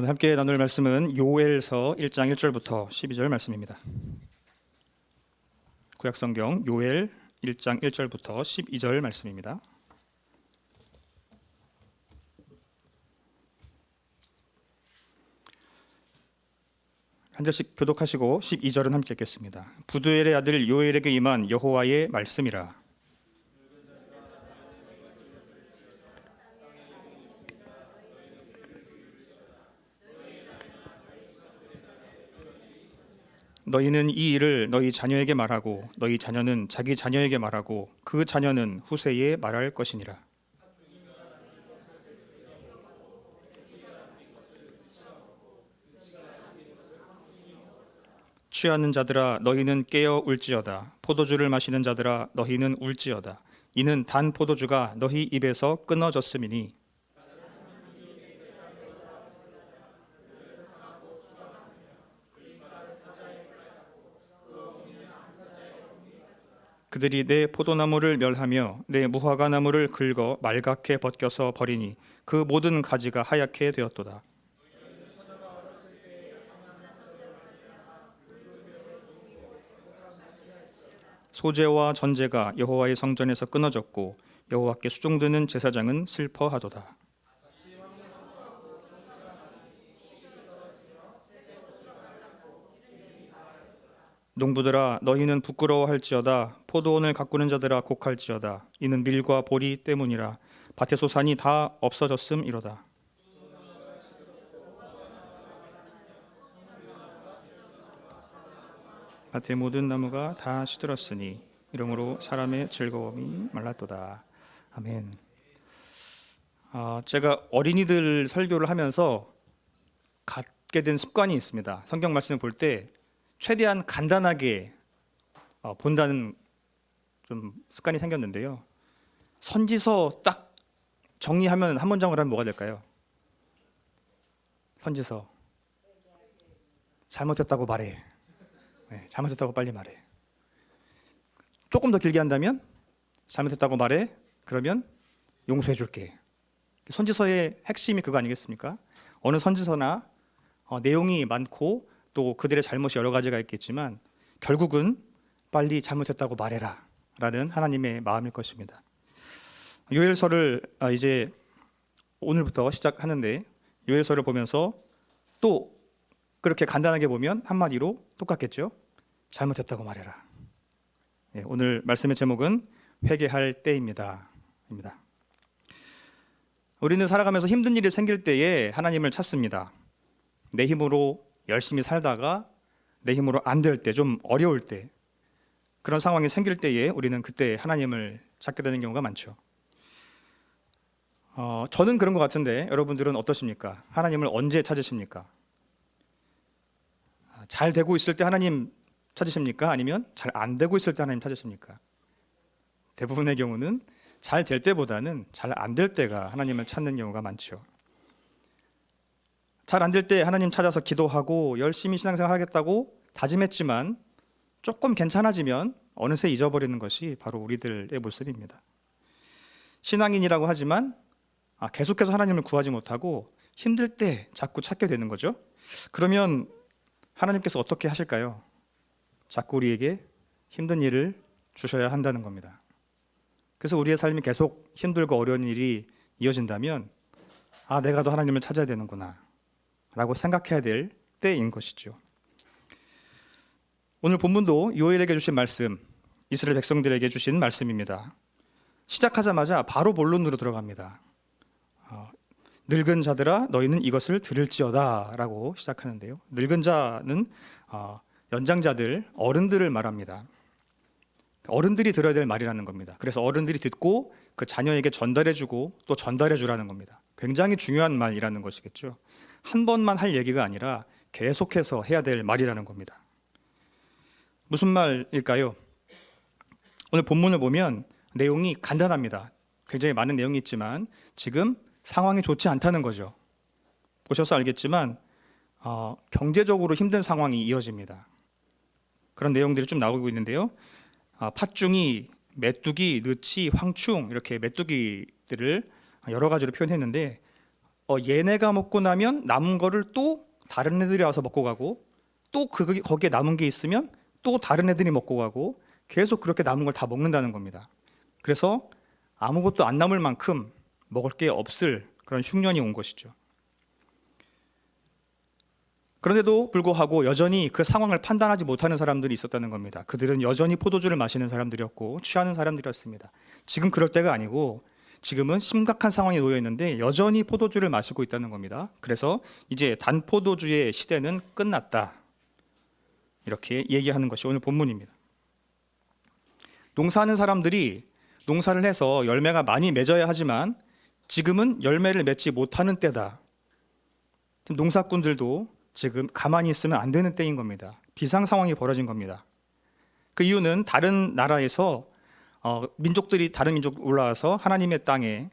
오늘 함께 나눌 말씀은 요엘서 1장 1절부터 12절 말씀입니다. 구약성경 요엘 1장 1절부터 12절 말씀입니다. 한 절씩 교독하시고 12절은 함께 읽겠습니다. 부두엘의 아들 요엘에게 임한 여호와의 말씀이라. 너희는 이 일을 너희 자녀에게 말하고 너희 자녀는 자기 자녀에게 말하고 그 자녀는 후세에 말할 것이니라. 취하는 자들아 너희는 깨어 울지어다 포도주를 마시는 자들아 너희는 울지어다 이는 단 포도주가 너희 입에서 끊어졌음이니 그들이 내 포도나무를 멸하며 내 무화과 나무를 긁어 말갛게 벗겨서 버리니 그 모든 가지가 하얗게 되었도다. 소재와 전제가 여호와의 성전에서 끊어졌고 여호와께 수종드는 제사장은 슬퍼하도다. 농부들아 너희는 부끄러워할지어다. 포도원을 가꾸는 자들아 곡할지어다. 이는 밀과 보리 때문이라. 밭의 소산이 다 없어졌음 이로다. 밭의 모든 나무가 다 시들었으니 이러므로 사람의 즐거움이 말랐도다. 아멘. 아, 제가 어린이들 설교를 하면서 갖게 된 습관이 있습니다. 성경 말씀을 볼때 최대한 간단하게 어, 본다는 좀 습관이 생겼는데요. 선지서 딱 정리하면 한 문장으로 하면 뭐가 될까요? 선지서 잘못했다고 말해. 네, 잘못했다고 빨리 말해. 조금 더 길게 한다면 잘못했다고 말해. 그러면 용서해 줄게. 선지서의 핵심이 그거 아니겠습니까? 어느 선지서나 어, 내용이 많고 또 그들의 잘못이 여러 가지가 있겠지만 결국은 빨리 잘못했다고 말해라 라는 하나님의 마음일 것입니다. 요엘서를 아, 이제 오늘부터 시작하는데 요엘서를 보면서 또 그렇게 간단하게 보면 한마디로 똑같겠죠. 잘못했다고 말해라. 네, 오늘 말씀의 제목은 회개할 때입니다. 입니다. 우리는 살아가면서 힘든 일이 생길 때에 하나님을 찾습니다. 내 힘으로 열심히 살다가 내 힘으로 안 될 때, 좀 어려울 때, 그런 상황이 생길 때에 우리는 그때 하나님을 찾게 되는 경우가 많죠. 어, 저는 그런 것 같은데 여러분들은 어떠십니까? 하나님을 언제 찾으십니까? 아, 잘 되고 있을 때 하나님 찾으십니까? 아니면 잘 안 되고 있을 때 하나님 찾으십니까? 대부분의 경우는 잘 될 때보다는 잘 안 될 때가 하나님을 찾는 경우가 많죠. 잘 안 될 때 하나님 찾아서 기도하고 열심히 신앙생활 하겠다고 다짐했지만 조금 괜찮아지면 어느새 잊어버리는 것이 바로 우리들의 모습입니다. 신앙인이라고 하지만 아, 계속해서 하나님을 구하지 못하고 힘들 때 자꾸 찾게 되는 거죠. 그러면 하나님께서 어떻게 하실까요? 자꾸 우리에게 힘든 일을 주셔야 한다는 겁니다. 그래서 우리의 삶이 계속 힘들고 어려운 일이 이어진다면 아, 내가 더 하나님을 찾아야 되는구나. 라고 생각해야 될 때인 것이죠. 오늘 본문도 요엘에게 주신 말씀, 이스라엘 백성들에게 주신 말씀입니다. 시작하자마자 바로 본론으로 들어갑니다. 어, 늙은 자들아 너희는 이것을 들을지어다라고 시작하는데요. 늙은 자는 어, 연장자들, 어른들을 말합니다. 어른들이 들어야 될 말이라는 겁니다. 그래서 어른들이 듣고 그 자녀에게 전달해주고 또 전달해주라는 겁니다. 굉장히 중요한 말이라는 것이겠죠. 한 번만 할 얘기가 아니라 계속해서 해야 될 말이라는 겁니다. 무슨 말일까요? 오늘 본문을 보면 내용이 간단합니다. 굉장히 많은 내용이 있지만 지금 상황이 좋지 않다는 거죠. 보셔서 알겠지만 어, 경제적으로 힘든 상황이 이어집니다. 그런 내용들이 좀 나오고 있는데요. 아, 팥중이, 메뚜기, 느치, 황충 이렇게 메뚜기들을 여러 가지로 표현했는데 어, 얘네가 먹고 나면 남은 거를 또 다른 애들이 와서 먹고 가고 또 그, 거기에 남은 게 있으면 또 다른 애들이 먹고 가고 계속 그렇게 남은 걸 다 먹는다는 겁니다. 그래서 아무것도 안 남을 만큼 먹을 게 없을 그런 흉년이 온 것이죠. 그런데도 불구하고 여전히 그 상황을 판단하지 못하는 사람들이 있었다는 겁니다. 그들은 여전히 포도주를 마시는 사람들이었고 취하는 사람들이었습니다. 지금 그럴 때가 아니고 지금은 심각한 상황에 놓여 있는데 여전히 포도주를 마시고 있다는 겁니다. 그래서 이제 단포도주의 시대는 끝났다. 이렇게 얘기하는 것이 오늘 본문입니다. 농사하는 사람들이 농사를 해서 열매가 많이 맺어야 하지만 지금은 열매를 맺지 못하는 때다. 농사꾼들도 지금 가만히 있으면 안 되는 때인 겁니다. 비상 상황이 벌어진 겁니다. 그 이유는 다른 나라에서 어, 민족들이 다른 민족 올라와서 하나님의 땅에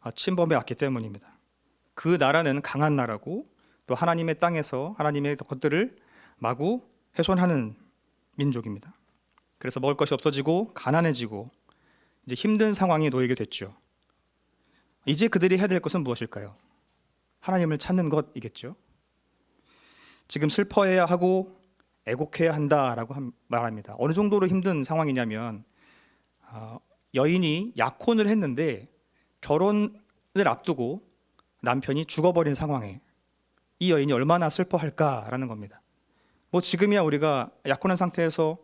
어, 침범해 왔기 때문입니다. 그 나라는 강한 나라고 또 하나님의 땅에서 하나님의 것들을 마구 훼손하는 민족입니다. 그래서 먹을 것이 없어지고 가난해지고 이제 힘든 상황에 놓이게 됐죠. 이제 그들이 해야 될 것은 무엇일까요? 하나님을 찾는 것이겠죠. 지금 슬퍼해야 하고 애곡해야 한다라고 말합니다. 어느 정도로 힘든 상황이냐면 어, 여인이 약혼을 했는데 결혼을 앞두고 남편이 죽어버린 상황에 이 여인이 얼마나 슬퍼할까라는 겁니다. 뭐 지금이야 우리가 약혼한 상태에서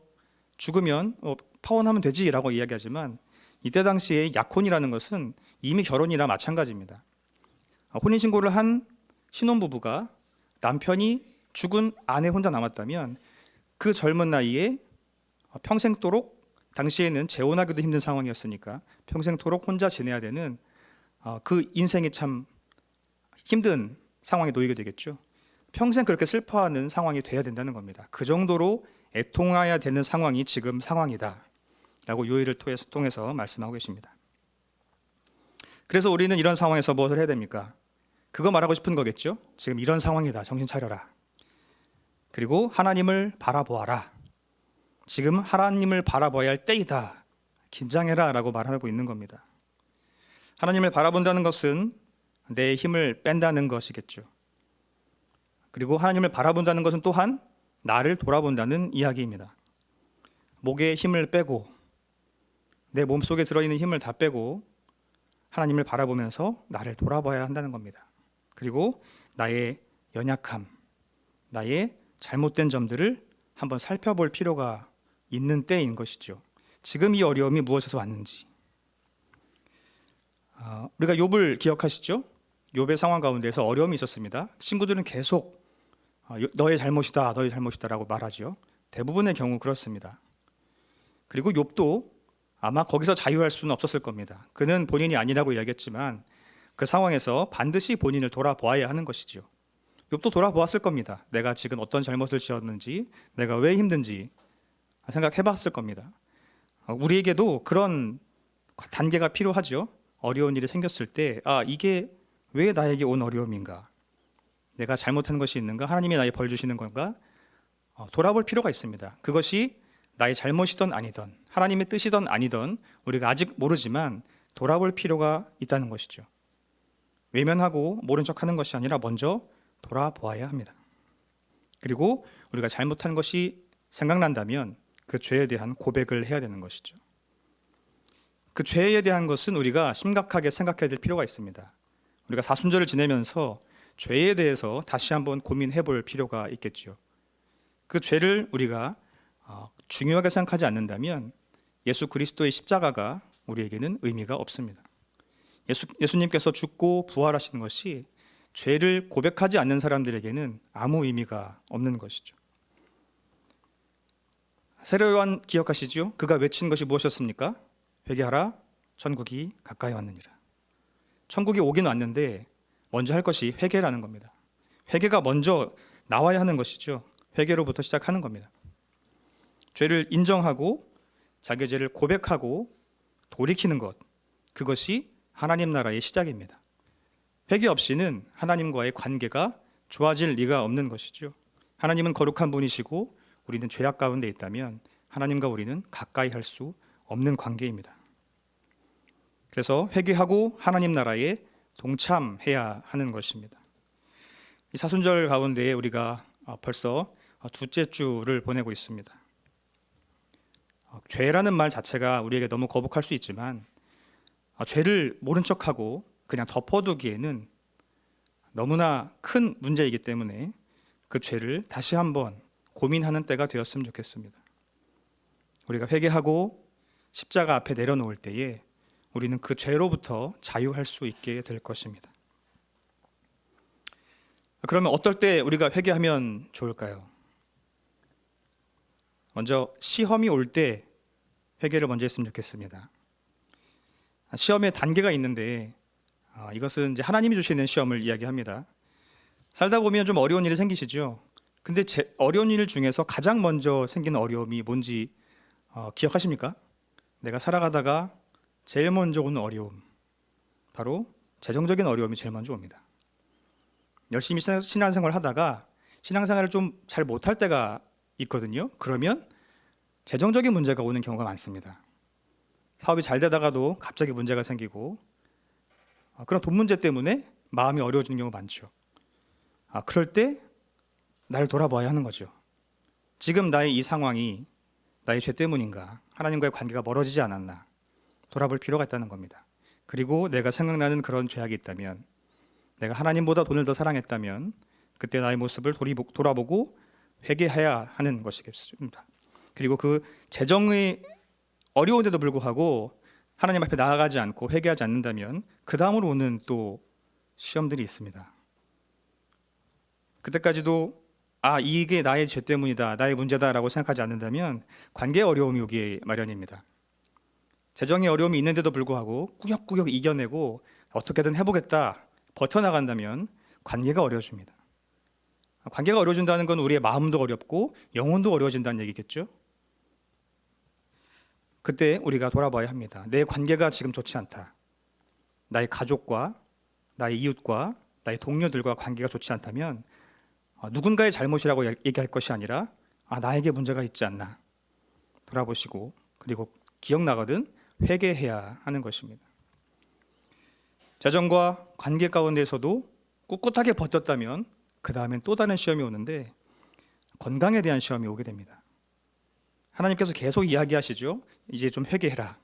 죽으면 어, 파혼하면 되지라고 이야기하지만 이때 당시에 약혼이라는 것은 이미 결혼이나 마찬가지입니다. 어, 혼인 신고를 한 신혼부부가 남편이 죽은 아내 혼자 남았다면 그 젊은 나이에 평생도록 당시에는 재혼하기도 힘든 상황이었으니까 평생토록 혼자 지내야 되는 어, 그 인생이 참 힘든 상황에 놓이게 되겠죠. 평생 그렇게 슬퍼하는 상황이 돼야 된다는 겁니다. 그 정도로 애통해야 되는 상황이 지금 상황이다. 라고 요일을 통해서 말씀하고 계십니다. 그래서 우리는 이런 상황에서 무엇을 해야 됩니까? 그거 말하고 싶은 거겠죠? 지금 이런 상황이다. 정신 차려라. 그리고 하나님을 바라보아라. 지금 하나님을 바라봐야 할 때이다. 긴장해라 라고 말하고 있는 겁니다. 하나님을 바라본다는 것은 내 힘을 뺀다는 것이겠죠. 그리고 하나님을 바라본다는 것은 또한 나를 돌아본다는 이야기입니다. 목에 힘을 빼고 내 몸속에 들어있는 힘을 다 빼고 하나님을 바라보면서 나를 돌아봐야 한다는 겁니다. 그리고 나의 연약함, 나의 잘못된 점들을 한번 살펴볼 필요가 있는 때인 것이죠. 지금 이 어려움이 무엇에서 왔는지. 어, 우리가 욥을 기억하시죠? 욥의 상황 가운데서 어려움이 있었습니다. 친구들은 계속 어, 너의 잘못이다, 너의 잘못이다라고 말하죠. 대부분의 경우 그렇습니다. 그리고 욥도 아마 거기서 자유할 수는 없었을 겁니다. 그는 본인이 아니라고 이야기했지만 그 상황에서 반드시 본인을 돌아보아야 하는 것이죠. 욥도 돌아보았을 겁니다. 내가 지금 어떤 잘못을 지었는지, 내가 왜 힘든지, 생각해 봤을 겁니다. 어, 우리에게도 그런 단계가 필요하죠. 어려운 일이 생겼을 때, 아, 이게 왜 나에게 온 어려움인가? 내가 잘못한 것이 있는가? 하나님이 나에 벌 주시는 건가? 어, 돌아볼 필요가 있습니다. 그것이 나의 잘못이든 아니든, 하나님의 뜻이든 아니든, 우리가 아직 모르지만 돌아볼 필요가 있다는 것이죠. 외면하고 모른 척 하는 것이 아니라 먼저 돌아보아야 합니다. 그리고 우리가 잘못한 것이 생각난다면 그 죄에 대한 고백을 해야 되는 것이죠. 그 죄에 대한 것은 우리가 심각하게 생각해야 될 필요가 있습니다. 우리가 사순절을 지내면서 죄에 대해서 다시 한번 고민해 볼 필요가 있겠죠. 그 죄를 우리가 어, 중요하게 생각하지 않는다면 예수 그리스도의 십자가가 우리에게는 의미가 없습니다. 예수, 예수님께서 죽고 부활하시는 것이 죄를 고백하지 않는 사람들에게는 아무 의미가 없는 것이죠. 세례 요한 기억하시죠? 그가 외친 것이 무엇이었습니까? 회개하라 천국이 가까이 왔느니라. 천국이 오긴 왔는데 먼저 할 것이 회개라는 겁니다. 회개가 먼저 나와야 하는 것이죠. 회개로부터 시작하는 겁니다. 죄를 인정하고 자기 죄를 고백하고 돌이키는 것 그것이 하나님 나라의 시작입니다. 회개 없이는 하나님과의 관계가 좋아질 리가 없는 것이죠. 하나님은 거룩한 분이시고 우리는 죄악 가운데 있다면 하나님과 우리는 가까이 할 수 없는 관계입니다. 그래서 회개하고 하나님 나라에 동참해야 하는 것입니다. 이 사순절 가운데에 우리가 어, 벌써 어, 두째 주를 보내고 있습니다. 어, 죄라는 말 자체가 우리에게 너무 거북할 수 있지만 어, 죄를 모른 척하고 그냥 덮어두기에는 너무나 큰 문제이기 때문에 그 죄를 다시 한번 고민하는 때가 되었으면 좋겠습니다. 우리가 회개하고 십자가 앞에 내려놓을 때에 우리는 그 죄로부터 자유할 수 있게 될 것입니다. 그러면 어떨 때 우리가 회개하면 좋을까요? 먼저 시험이 올 때 회개를 먼저 했으면 좋겠습니다. 시험에 단계가 있는데 아, 이것은 이제 하나님이 주시는 시험을 이야기합니다. 살다 보면 좀 어려운 일이 생기시죠. 근데 제, 어려운 일 중에서 가장 먼저 생기는 어려움이 뭔지 어, 기억하십니까? 내가 살아가다가 제일 먼저 오는 어려움, 바로 재정적인 어려움이 제일 먼저 옵니다. 열심히 신- 신앙생활 하다가 신앙생활을 좀 잘 못할 때가 있거든요. 그러면 재정적인 문제가 오는 경우가 많습니다. 사업이 잘 되다가도 갑자기 문제가 생기고 아, 그런 돈 문제 때문에 마음이 어려워지는 경우가 많죠. 아, 그럴 때 나를 돌아봐야 하는 거죠. 지금 나의 이 상황이 나의 죄 때문인가? 하나님과의 관계가 멀어지지 않았나? 돌아볼 필요가 있다는 겁니다. 그리고 내가 생각나는 그런 죄악이 있다면 내가 하나님보다 돈을 더 사랑했다면 그때 나의 모습을 돌아보고 회개해야 하는 것이겠습니다. 그리고 그 재정의 어려운데도 불구하고 하나님 앞에 나아가지 않고 회개하지 않는다면 그 다음으로 오는 또 시험들이 있습니다. 그때까지도 아 이게 나의 죄 때문이다, 나의 문제다라고 생각하지 않는다면 관계 어려움이 오기 마련입니다. 재정의 어려움이 있는데도 불구하고 꾸역꾸역 이겨내고 어떻게든 해보겠다 버텨나간다면 관계가 어려워집니다. 관계가 어려워진다는 건 우리의 마음도 어렵고 영혼도 어려워진다는 얘기겠죠. 그때 우리가 돌아봐야 합니다. 내 관계가 지금 좋지 않다. 나의 가족과 나의 이웃과 나의 동료들과 관계가 좋지 않다면 어, 누군가의 잘못이라고 얘기할 것이 아니라 아, 나에게 문제가 있지 않나 돌아보시고 그리고 기억나거든 회개해야 하는 것입니다. 재정과 관계 가운데서도 꿋꿋하게 버텼다면 그 다음엔 또 다른 시험이 오는데 건강에 대한 시험이 오게 됩니다. 하나님께서 계속 이야기하시죠. 이제 좀 회개해라.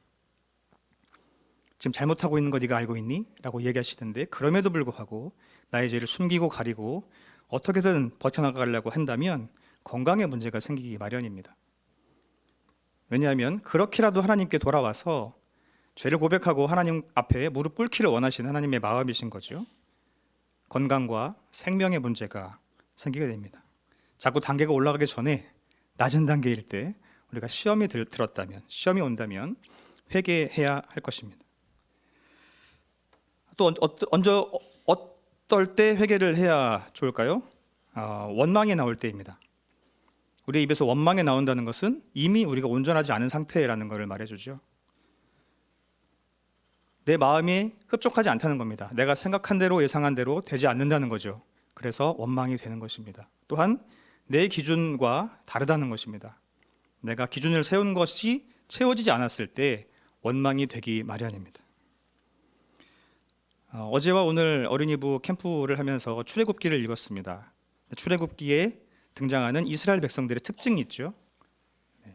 지금 잘못하고 있는 거 네가 알고 있니? 라고 얘기하시던데 그럼에도 불구하고 나의 죄를 숨기고 가리고 어떻게든 버텨나가려고 한다면 건강에 문제가 생기기 마련입니다. 왜냐하면 그렇게라도 하나님께 돌아와서 죄를 고백하고 하나님 앞에 무릎 꿇기를 원하시는 하나님의 마음이신 거죠. 건강과 생명의 문제가 생기게 됩니다. 자꾸 단계가 올라가기 전에 낮은 단계일 때 우리가 시험이 들, 들었다면 시험이 온다면 회개해야 할 것입니다. 또 언- 어, 언제 어, 어떨 때 회개를 해야 좋을까요? 아, 원망이 나올 때입니다. 우리 의 입에서 원망이 나온다는 것은 이미 우리가 온전하지 않은 상태라는 것을 말해주죠. 내 마음이 흡족하지 않다는 겁니다. 내가 생각한 대로 예상한 대로 되지 않는다는 거죠. 그래서 원망이 되는 것입니다. 또한 내 기준과 다르다는 것입니다. 내가 기준을 세운 것이 채워지지 않았을 때 원망이 되기 마련입니다. 어, 어제와 오늘 어린이부 캠프를 하면서 출애굽기를 읽었습니다. 출애굽기에 등장하는 이스라엘 백성들의 특징이 있죠. 네.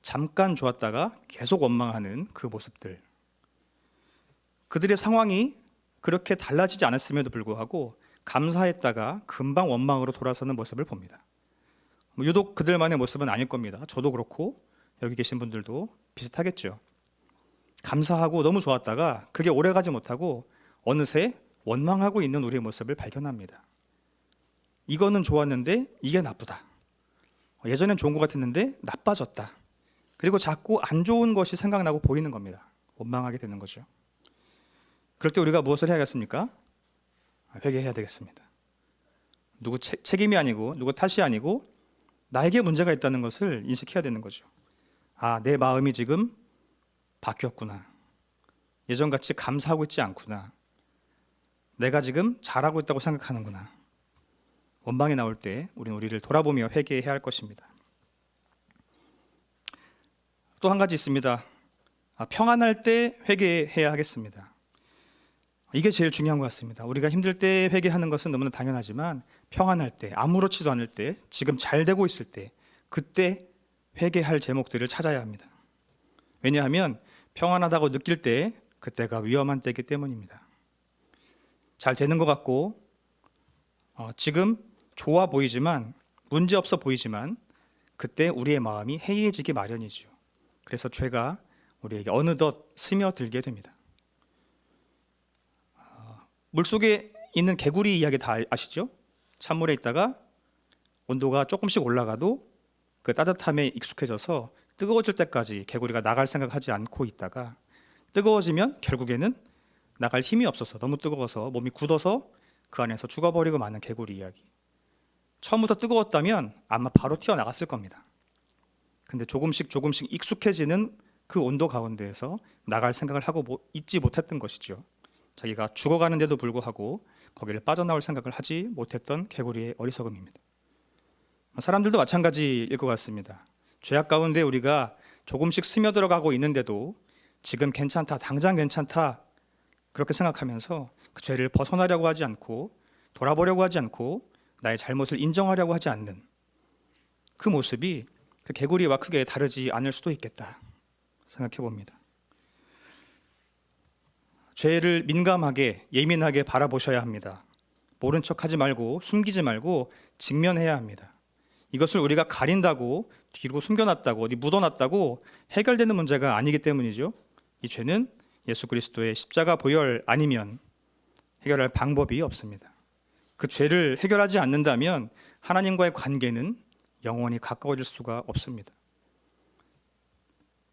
잠깐 좋았다가 계속 원망하는 그 모습들. 그들의 상황이 그렇게 달라지지 않았음에도 불구하고 감사했다가 금방 원망으로 돌아서는 모습을 봅니다. 뭐 유독 그들만의 모습은 아닐 겁니다. 저도 그렇고 여기 계신 분들도 비슷하겠죠. 감사하고 너무 좋았다가 그게 오래 가지 못하고 어느새 원망하고 있는 우리의 모습을 발견합니다. 이거는 좋았는데 이게 나쁘다. 예전엔 좋은 것 같았는데 나빠졌다. 그리고 자꾸 안 좋은 것이 생각나고 보이는 겁니다. 원망하게 되는 거죠. 그럴 때 우리가 무엇을 해야겠습니까? 회개해야 되겠습니다. 누구 채, 책임이 아니고 누구 탓이 아니고 나에게 문제가 있다는 것을 인식해야 되는 거죠. 아, 내 마음이 지금 바뀌었구나. 예전같이 감사하고 있지 않구나. 내가 지금 잘하고 있다고 생각하는구나. 원망이 나올 때 우리는 우리를 돌아보며 회개해야 할 것입니다. 또 한 가지 있습니다. 아, 평안할 때 회개해야 하겠습니다. 이게 제일 중요한 것 같습니다. 우리가 힘들 때 회개하는 것은 너무나 당연하지만 평안할 때, 아무렇지도 않을 때, 지금 잘 되고 있을 때, 그때 회개할 제목들을 찾아야 합니다. 왜냐하면 평안하다고 느낄 때 그때가 위험한 때이기 때문입니다. 잘 되는 것 같고 어, 지금 좋아 보이지만 문제 없어 보이지만 그때 우리의 마음이 해이해지기 마련이죠. 그래서 죄가 우리에게 어느덧 스며들게 됩니다. 어, 물 속에 있는 개구리 이야기 다 아시죠? 찬물에 있다가 온도가 조금씩 올라가도 그 따뜻함에 익숙해져서 뜨거워질 때까지 개구리가 나갈 생각하지 않고 있다가 뜨거워지면 결국에는 나갈 힘이 없어서 너무 뜨거워서 몸이 굳어서 그 안에서 죽어버리고 마는 개구리 이야기. 처음부터 뜨거웠다면 아마 바로 튀어나갔을 겁니다. 근데 조금씩 조금씩 익숙해지는 그 온도 가운데에서 나갈 생각을 하고 못- 있지 못했던 것이죠. 자기가 죽어가는데도 불구하고 거기를 빠져나올 생각을 하지 못했던 개구리의 어리석음입니다. 사람들도 마찬가지일 것 같습니다. 죄악 가운데 우리가 조금씩 스며들어가고 있는데도 지금 괜찮다, 당장 괜찮다 그렇게 생각하면서 그 죄를 벗어나려고 하지 않고 돌아보려고 하지 않고 나의 잘못을 인정하려고 하지 않는 그 모습이 그 개구리와 크게 다르지 않을 수도 있겠다 생각해 봅니다. 죄를 민감하게 예민하게 바라보셔야 합니다. 모른 척하지 말고 숨기지 말고 직면해야 합니다. 이것을 우리가 가린다고 뒤로 숨겨놨다고 어디 묻어놨다고 해결되는 문제가 아니기 때문이죠. 이 죄는 예수 그리스도의 십자가 보혈 아니면 해결할 방법이 없습니다. 그 죄를 해결하지 않는다면 하나님과의 관계는 영원히 가까워질 수가 없습니다.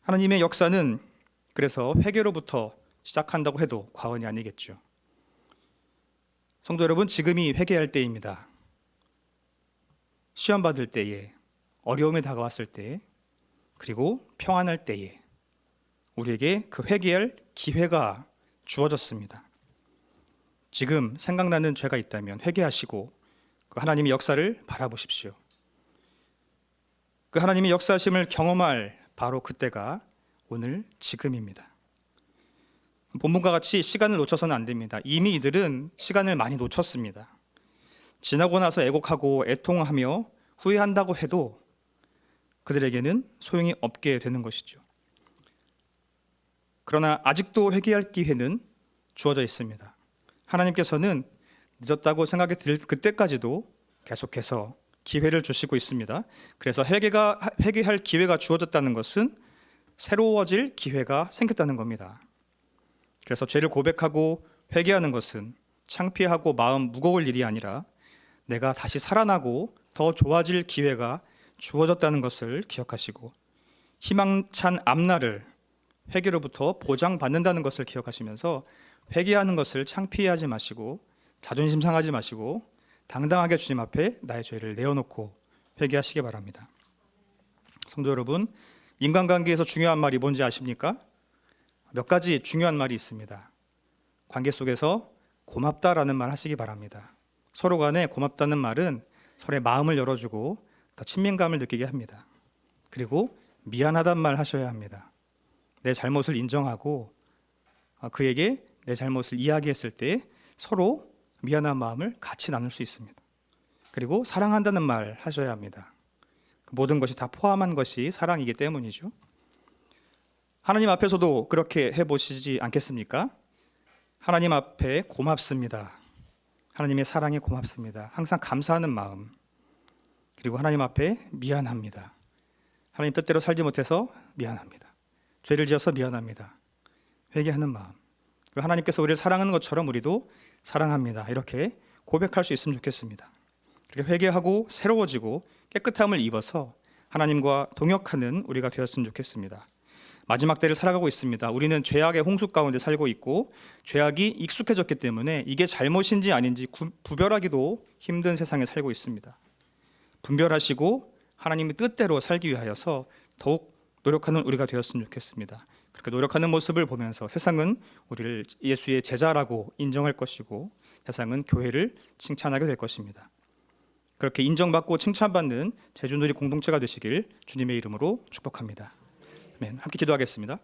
하나님의 역사는 그래서 회개로부터 시작한다고 해도 과언이 아니겠죠. 성도 여러분, 지금이 회개할 때입니다. 시험 받을 때에, 어려움이 다가왔을 때, 그리고 평안할 때에 우리에게 그 회개할 기회가 주어졌습니다. 지금 생각나는 죄가 있다면 회개하시고 그 하나님의 역사를 바라보십시오. 그 하나님의 역사심을 경험할 바로 그때가 오늘 지금입니다. 본문과 같이 시간을 놓쳐서는 안 됩니다. 이미 이들은 시간을 많이 놓쳤습니다. 지나고 나서 애곡하고 애통하며 후회한다고 해도 그들에게는 소용이 없게 되는 것이죠. 그러나 아직도 회개할 기회는 주어져 있습니다. 하나님께서는 늦었다고 생각이 들 그때까지도 계속해서 기회를 주시고 있습니다. 그래서 회개가 회개할 기회가 주어졌다는 것은 새로워질 기회가 생겼다는 겁니다. 그래서 죄를 고백하고 회개하는 것은 창피하고 마음 무거울 일이 아니라 내가 다시 살아나고 더 좋아질 기회가 주어졌다는 것을 기억하시고 희망찬 앞날을 회개로부터 보장받는다는 것을 기억하시면서 회개하는 것을 창피해하지 마시고 자존심 상하지 마시고 당당하게 주님 앞에 나의 죄를 내어놓고 회개하시기 바랍니다. 성도 여러분, 인간관계에서 중요한 말이 뭔지 아십니까? 몇 가지 중요한 말이 있습니다. 관계 속에서 고맙다라는 말 하시기 바랍니다. 서로 간에 고맙다는 말은 서로의 마음을 열어주고 더 친밀감을 느끼게 합니다. 그리고 미안하단 말 하셔야 합니다. 내 잘못을 인정하고 아, 그에게 내 잘못을 이야기했을 때 서로 미안한 마음을 같이 나눌 수 있습니다. 그리고 사랑한다는 말 하셔야 합니다. 그 모든 것이 다 포함한 것이 사랑이기 때문이죠. 하나님 앞에서도 그렇게 해보시지 않겠습니까? 하나님 앞에 고맙습니다. 하나님의 사랑에 고맙습니다. 항상 감사하는 마음. 그리고 하나님 앞에 미안합니다. 하나님 뜻대로 살지 못해서 미안합니다. 죄를 지어서 미안합니다. 회개하는 마음. 하나님께서 우리를 사랑하는 것처럼 우리도 사랑합니다. 이렇게 고백할 수 있으면 좋겠습니다. 이렇게 회개하고 새로워지고 깨끗함을 입어서 하나님과 동역하는 우리가 되었으면 좋겠습니다. 마지막 때를 살아가고 있습니다. 우리는 죄악의 홍수 가운데 살고 있고 죄악이 익숙해졌기 때문에 이게 잘못인지 아닌지 구, 구별하기도 힘든 세상에 살고 있습니다. 분별하시고 하나님의 뜻대로 살기 위하여서 더욱 노력하는 우리가 되었으면 좋겠습니다. 그렇게 노력하는 모습을 보면서 세상은 우리를 예수의 제자라고 인정할 것이고 세상은 교회를 칭찬하게 될 것입니다. 그렇게 인정받고 칭찬받는 제주누리 공동체가 되시길 주님의 이름으로 축복합니다. 아멘. 함께 기도하겠습니다.